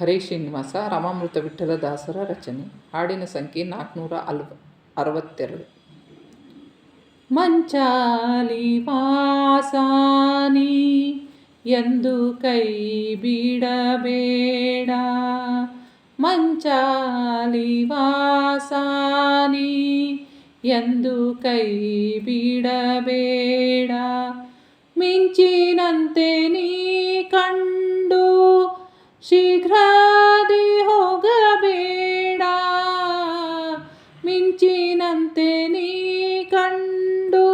ಹರೇ ಶ್ರೀನಿವಾಸ, ರಾಮಾಮೃತ ವಿಠ್ಠಲ ದಾಸರ ರಚನೆ. ಹಾಡಿನ ಸಂಖ್ಯೆ ನಾಲ್ಕುನೂರ ಅಲ್ವ, ಅರವತ್ತೆರಡು. ಮಂಚಾಲಿ ವಾಸಾನಿ, ಎಂದು ಕೈ ಬಿಡಬೇಡ. ಮಂಚಾಲಿ ವಾಸಾನಿ, ಎಂದು ಕೈ ಬಿಡಬೇಡ. ಮಿಂಚಿನಂತೆ ನೀ ಕಂಡು ಶೀಘ್ರದಿ ಹೋಗಬೇಡ. ಮಿಂಚಿನಂತೆ ನೀ ಕಂಡು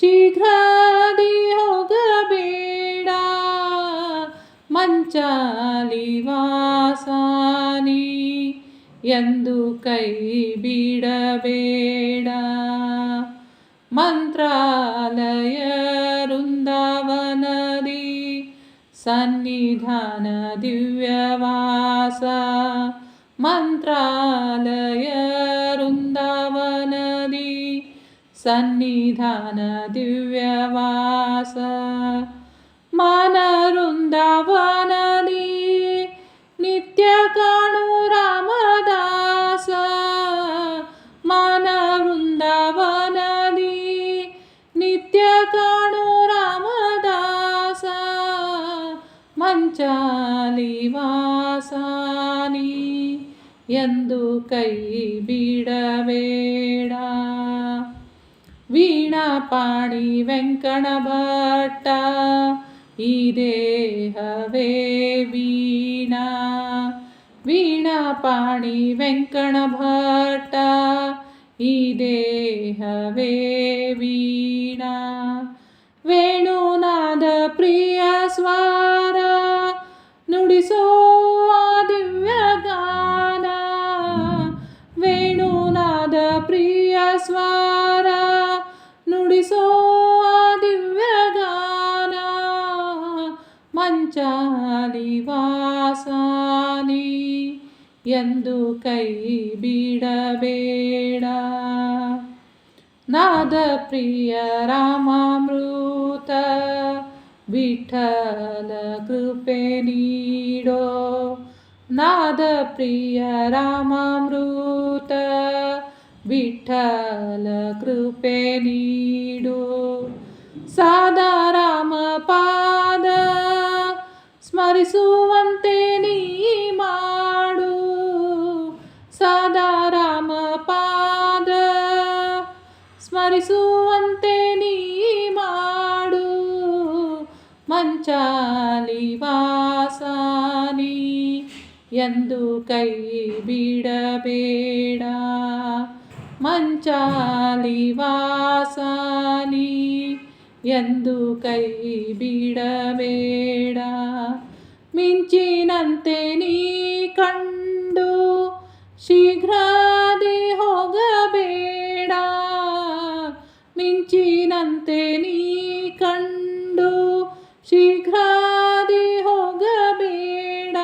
ಶೀಘ್ರದಿ ಹೋಗಬೇಡ. ಮಂಚಾಲಿ ವಾಸಾನಿ ಎಂದು ಕೈ ಬಿಡಬೇಡ. ಮಂತ್ರಾಲಯ സന്നിധാന ദിവ്യവാസ മന്ത്രാലയ വൃന്ദാവനദി സന്നിധാന ദിവ്യവാസ മനരുന്ദാവനദീ ಮಂಚಾಲಿ ವಾಸಾನಿ ಎಂದು ಕೈ ಬಿಡಬೇಡ. ವೀಣಾಪಾಣಿ ವೆಂಕಣ ಭಟ್ಟ ಈ ದೇಹವೇ ವೀಣಾ. ವೀಣಾಪಾಣಿ ವೆಂಕಣ ಭಟ್ಟ ಈ ದೇಹವೇ ವೀಣಾ. ವೇಣುನಾದ ಪ್ರಿಯ ಸ್ವಾರ ನುಡಿಸೋ ದಿವ್ಯಗಾನ. ಮಂಚಾಲಿ ವಾಸಾನಿ ಎಂದು ಕೈ ಬಿಡಬೇಡ. ನಾದ ಪ್ರಿಯ ರಾಮಾಮೃತ, ವಿಠಲ ಕೃಪೆ ನೀಡೋ. ನಾದ ಪ್ರಿಯ ರಾಮಾಮೃತ ವಿಠಲ ಕೃಪೆ ನೀಡು ಸಾದಾ ರಾಮ ಪಾದ ಸ್ಮರಿಸುವಂತೆ ನೀ ಮಾಡು ಸದಾ ರಾಮ ಪಾದ ಸ್ಮರಿಸುವಂತೆ ನೀ ಮಾಡು ಮಂಚಾಲಿ ವಾಸಾನಿ ಎಂದು ಕೈ ಬಿಡಬೇಡ ಮಂಚಾಲಿ ವಾಸಾಲಿ ಎಂದು ಕೈ ಬಿಡಬೇಡ. ಮಿಂಚಿನಂತೆ ನೀ ಕಂಡು ಶೀಘ್ರದಿ ಹೋಗಬೇಡ. ಮಿಂಚಿನಂತೆ ನೀ ಕಂಡು ಶೀಘ್ರದಿ ಹೋಗಬೇಡ.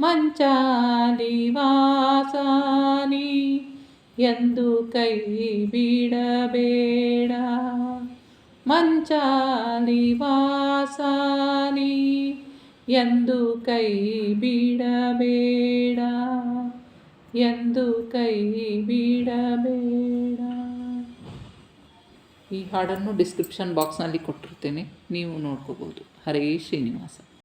ಮಂಚಾಲಿ ವಾಸಾನಿ ಎಂದು ಕೈ ಬಿಡಬೇಡ. ಮಂಚಾಲಿ ವಾಸಾನಿ ಎಂದು ಕೈ ಬಿಡಬೇಡ. ಎಂದು ಕೈ ಬಿಡಬೇಡ. ಈ ಹಾಡನ್ನು ಡಿಸ್ಕ್ರಿಪ್ಷನ್ ಬಾಕ್ಸ್ನಲ್ಲಿ ಕೊಟ್ಟಿರ್ತೇನೆ. ನೀವು ನೋಡ್ಕೋಬೋದು ಹರೇ ಶ್ರೀನಿವಾಸ.